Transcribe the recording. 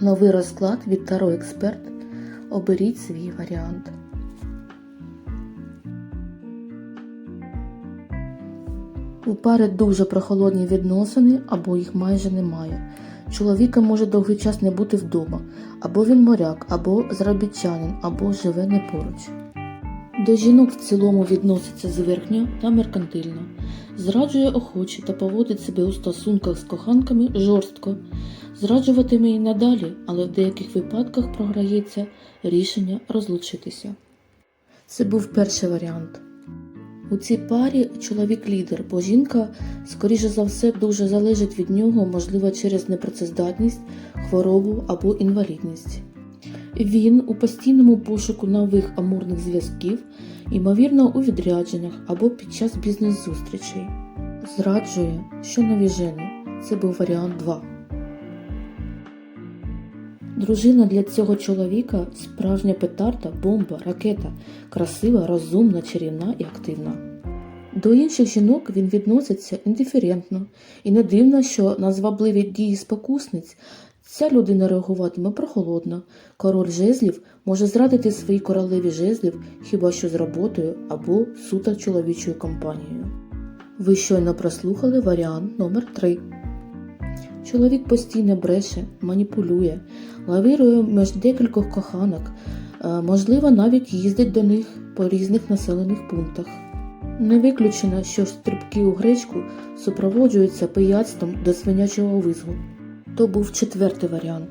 Новий розклад від Таро Експерт. Оберіть свій варіант. У пари дуже прохолодні відносини або їх майже немає. Чоловіка може довгий час не бути вдома, або він моряк, або заробітчанин, або живе не поруч. До жінок в цілому відноситься зверхньо та меркантильно, зраджує охоче та поводить себе у стосунках з коханками жорстко, зраджуватиме і надалі, але в деяких випадках програється рішення розлучитися. Це був перший варіант. У цій парі чоловік лідер, бо жінка, скоріше за все, дуже залежить від нього, можливо, через непрацездатність, хворобу або інвалідність. Він у постійному пошуку нових амурних зв'язків, ймовірно, у відрядженнях або під час бізнес-зустрічей. Зраджує, що нові жени. Це був варіант 2. Дружина для цього чоловіка справжня петарда, бомба, ракета, красива, розумна, чарівна і активна. До інших жінок він відноситься індиферентно, і не дивно, що на звабливі дії спокусниць ця людина реагуватиме прохолодно. Король жезлів може зрадити своїй королеві жезлів хіба що з роботою або суто чоловічою компанією. Ви щойно прослухали варіант номер 3 Чоловік постійно бреше, маніпулює, лавірує між декількох коханок, е, можливо, навіть їздить до них по різних населених пунктах. Не виключено, що стрибки у гречку супроводжуються пияцтвом до свинячого визгу. То був четвертий варіант.